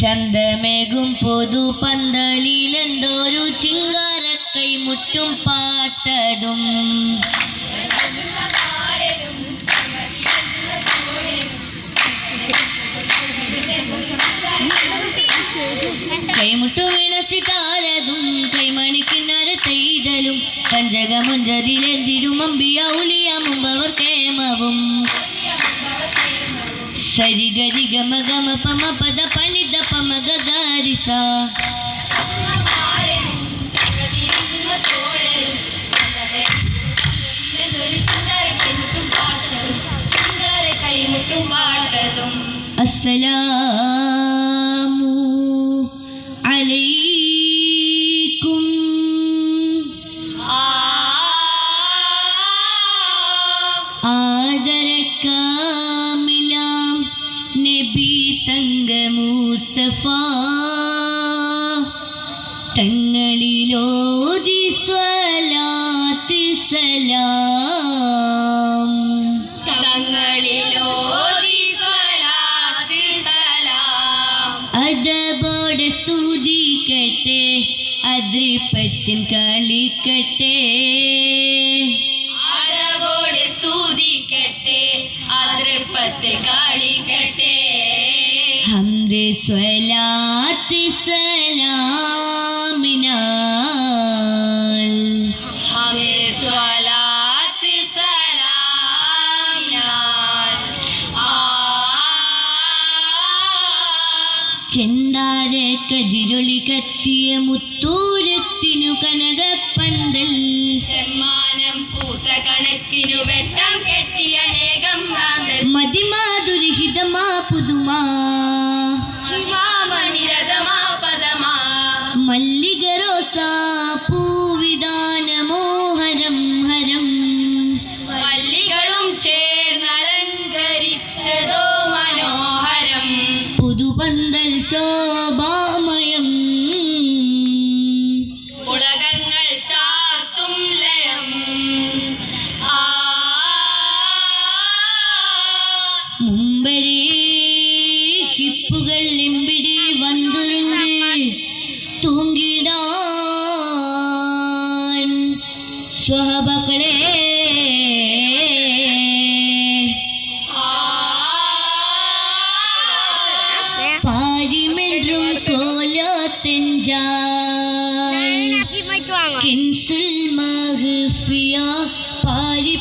ചന്തമേകും പൊതു പന്തലിലെന്തോരു ചിങ്കാരക്കൈ മുറ്റും പാട്ടതും. കൈമുട്ടു വീണസിതാരതും കൈമണിക്കിന്നര തെയ്തലും കഞ്ചകമുഞ്ചതിലെന്തിരും അമ്പിയ ഉലിയ മുമ്പവർ കേമവും. സരിഗരി ഗമ ഗമ പമ പദ പണിത പമ ഗരിസ കൈമുട്ടും അസ്സലാമു അലൈക്കും ആ സലാം തങ്ങളിലോതി സ്വലാത്ത് സലാം. അതബോടെ സ്തുതിക്കട്ടെ അതൃപ്പത്തിൻ കളിക്കട്ടെ. അഴകോടെ സ്തുതിക്കട്ടെ അതൃപ്പത്തിൽ കളിക്കട്ടെ. ഹംദ് സ്വലാത്ത് സലാമിനാൽ ചെന്താര കതിരൊളി കത്തിയ മുത്തൂരത്തിനു കനകപ്പന്തൽ സമ്മാനം പൂത്ത കണക്കിനു വെട്ടം കെട്ടിയ അനേകം ഭ്രാന്തൽ മതിമാതുരഹിതമാ പുതുമാ. മല്ലിക റോസാ. ശോഭാമയം ഉലകങ്ങൾ ചാർത്തും ലയം. മുമ്പരേ ഹിപ്പുകൾ ലിമ്പിടി വന്നിരുണ്ട്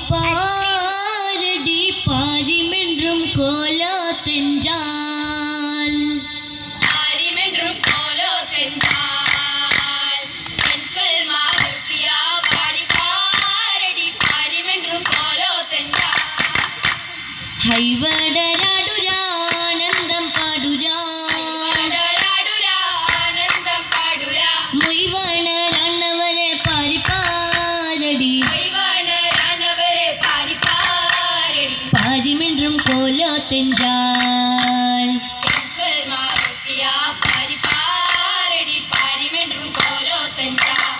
பாரடி பாரிமென்றும் கோலா தெஞ்சால். பாரிமென்றும் கோலோ தெஞ்சால். என் சொல் மாஃபியா பாரி பாரடி பாரிமென்றும் கோலோ தெஞ்சால். ஹைவட കോലോ തെന്താൽ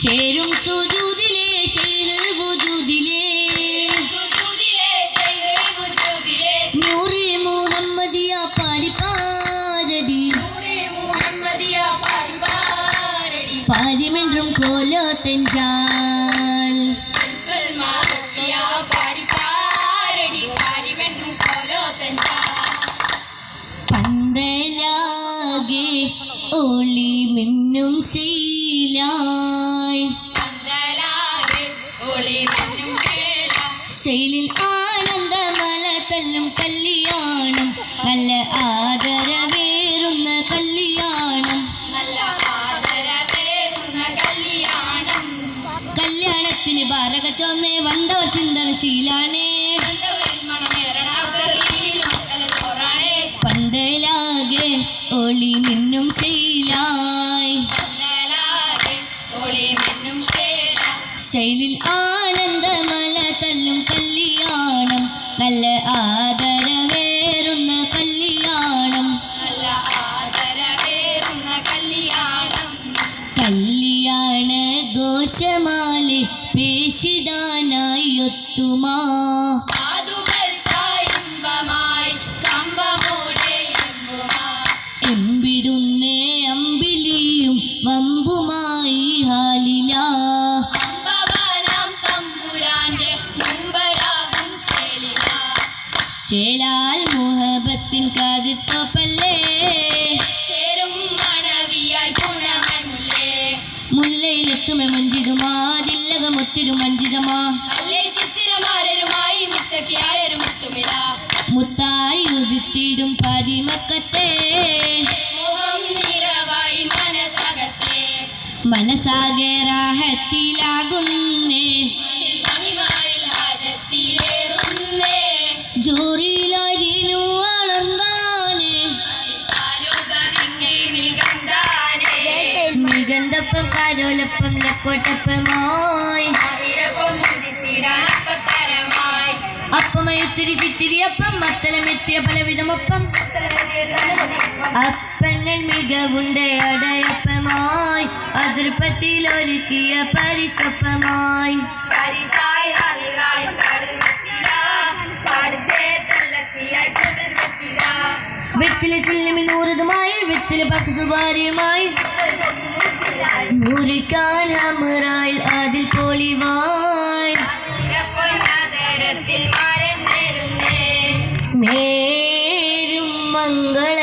ചേരും സുജൂദിലെ ശൈഖ് വുജൂദിലെ നൂറ് മുഹമ്മദിയ പാരി പാരടി നൂറെ മുഹമ്മദിയ ശീലായി. പന്തലാകെ ഒളി മഞ്ഞും കേള ശൈലിൽ തല്ലും കല്യാണം. നല്ല ആദരവേറുന്ന കല്യാണം. കല്യാണത്തിന് ഭാരക ചോന്നേ വന്നവർ ചിന്തനശീലാണേ പന്തലാകെ ഒളി മിന്നും ശീലായി ഒത്തുമാ എമ്പിടുന്നേ അമ്പിലിയും വമ്പുമായി ഹാലില. ചേലാൽ മുഹബത്തിൻ കാതിത്തോപ്പല്ലേ. ചേരും മണവിയായി മുല്ലയിലെത്തുമെ മുഞ്ചിതുമാ ദില്ലകമൊത്തിടും മഞ്ചിതമാ അല്ലേ ചിത്തിരമാരരുമായി മുത്തക്കിയായൊരു മുത്തുമില മുത്തായി ഉദിത്തിടും മനസ്സകത്തെ. മനസ്സാകെ റാഹത്തിലാകുന്നേ. മഹിമായിൽ ആയിരപ്പം മുതിത്തിടാനപ്പത്തരമായി അപ്പമയുത്തിരി ചിത്തിരി അപ്പം മത്തലമെത്തിയ പലവിധമൊപ്പം അപ്പങ്ങൾ മികവുണ്ട് അടയപ്പമായി അതിർപ്പത്തിൽ ഒരുക്കിയ പരിശപ്പമായി. വെത്തിലെ ചില്ലിമി നൂറതുമായി വെത്തിലെ പത്ത് സുപാരിയുമായി முறுக்கான் அமராயில் அதில் பொழிவாய் நகரத்தில் நேரும் மங்கள்